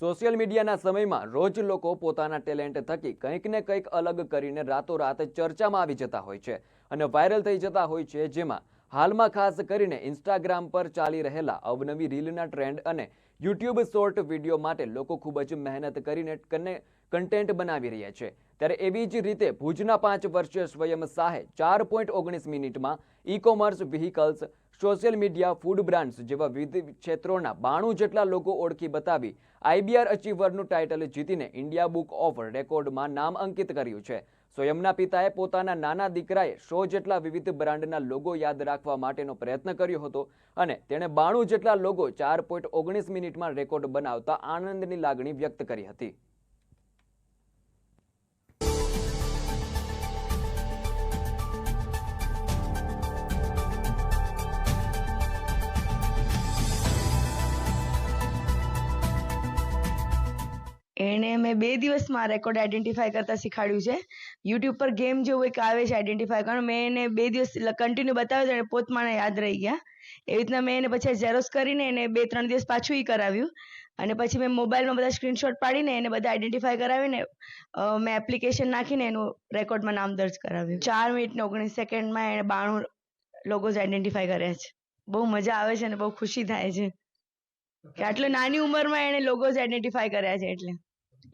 Social મીડિયાના સમયમાં રોજ લોકો પોતાના ટેલેન્ટ થકી કંઈક ને કંઈક અલગ કરીને રાતોરાત ચર્ચામાં આવી જતા હોય છે અને વાયરલ થઈ જતા હોય છે, જેમાં હાલમાં ખાસ કરીને ઇન્સ્ટાગ્રામ પર ચાલી રહેલા અવનવી રીલના ટ્રેન્ડ અને યુટ્યુબ શોર્ટ વીડિયો માટે લોકો ખૂબ જ મહેનત કરીને કને કન્ટેન્ટ બનાવી રહ્યા છે. ત્યારે એવી જ રીતે ભુજના પાંચ વર્ષીય સ્વયં શાહે ચાર પોઈન્ટ ઓગણીસ મિનિટમાં e commerce vehicles social media food brands જેવા વિવિધ ક્ષેત્રોના બાણું જેટલા લોકો ઓળખી બતાવી આઈબીઆર અચીવરનું ટાઇટલ જીતીને ઇન્ડિયા બુક ઓફ રેકોર્ડમાં નામ અંકિત કર્યું છે. સ્વયંના પિતાએ પોતાના નાના દીકરાએ સો જેટલા વિવિધ બ્રાન્ડના લોગો યાદ રાખવા માટેનો પ્રયત્ન કર્યો હતો અને તેણે બાણું જેટલા લોગો ચાર પોઈન્ટ ઓગણીસ મિનિટમાં રેકોર્ડ બનાવતા આનંદની લાગણી વ્યક્ત કરી હતી. એણે મેં બે દિવસમાં રેકોર્ડ આઈડેન્ટિફાય કરતા શીખવાડ્યું છે. યુટ્યુબ પર ગેમ જેવું એક આવે છે આઈડેન્ટિફાય કરવાનું. મેં એને બે દિવસ કન્ટિન્યુ બતાવ્યું અને એને પોતમાને યાદ રહી ગયા. એવી રીતના મેં એને પછી ઝેરોસ કરીને એને બે ત્રણ દિવસ પાછું એ કરાવ્યું. અને પછી મેં મોબાઈલમાં બધા સ્ક્રીનશોટ પાડીને એને બધા આઈડેન્ટિફાય કરાવીને મેં એપ્લિકેશન નાખીને એનું રેકોર્ડમાં નામ દર્જ કરાવ્યું. ચાર મિનિટ ને ઓગણીસ સેકન્ડમાં એણે બાણું લોગોઝ આઈડેન્ટિફાય કર્યા છે. બહુ મજા આવે છે અને બહુ ખુશી થાય છે. કે આટલી નાની ઉંમરમાં એણે લોગોઝ આઈડેન્ટિફાય કર્યા છે એટલે.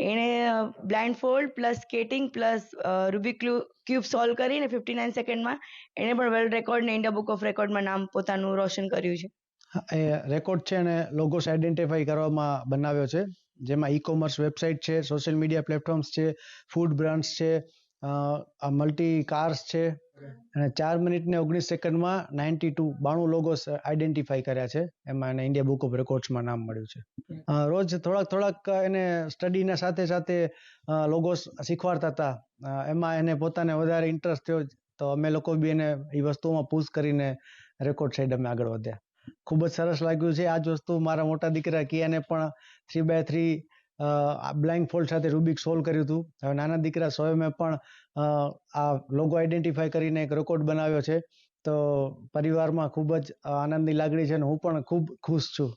એણે blind fold plus skating plus Rubik cube solve કરીને ફિફ્ટી નાઇન સેકન્ડમાં એણે પણ વર્લ્ડ રેકોર્ડ ને ઇન્ડિયા બુક ઓફ રેકોર્ડમાં નામ પોતાનું રોશન કર્યું છે. એ રેકોર્ડ છે અને લોગોસ આઈડેન્ટિફાઈ કરવામાં બનાવ્યો છે. જેમાં ઈ કોમર્સ વેબસાઇટ છે સોશિયલ મીડિયા પ્લેટફોર્મ્સ છે ફૂડ બ્રાન્ડ્સ છે મલ્ટી કાર્સ છે. અને ચાર મિનિટ ને ઓગણીસ સેકન્ડમાં નાઇન્ટી ટુ બાણું લોગોસ આઈડેન્ટિફાઈ કર્યા છે. એમાં એને ઇન્ડિયા બુક ઓફ રેકોર્ડ્સમાં નામ મળ્યું છે. રોજ થોડાક થોડાક એને સ્ટડીના સાથે સાથે લોગોસ શીખવાડતા હતા. એમાં એને પોતાને વધારે ઇન્ટરેસ્ટ થયો તો અમે લોકો બી એને એ વસ્તુમાં પુશ કરીને રેકોર્ડ સાઈડ અમે આગળ વધ્યા. ખૂબ જ સરસ લાગ્યું છે. આ જ વસ્તુ મારા મોટા દીકરા કિયાને પણ three by three blank fold સાથે રૂબિક સોલ્વ કર્યું હતું. હવે નાના દીકરા સોયમે પણ આ લોગો આઈડેન્ટિફાય કરીને એક રેકોર્ડ બનાવ્યો છે. તો પરિવારમાં ખૂબ જ આનંદની લાગણી છે અને હું પણ ખૂબ ખુશ છું.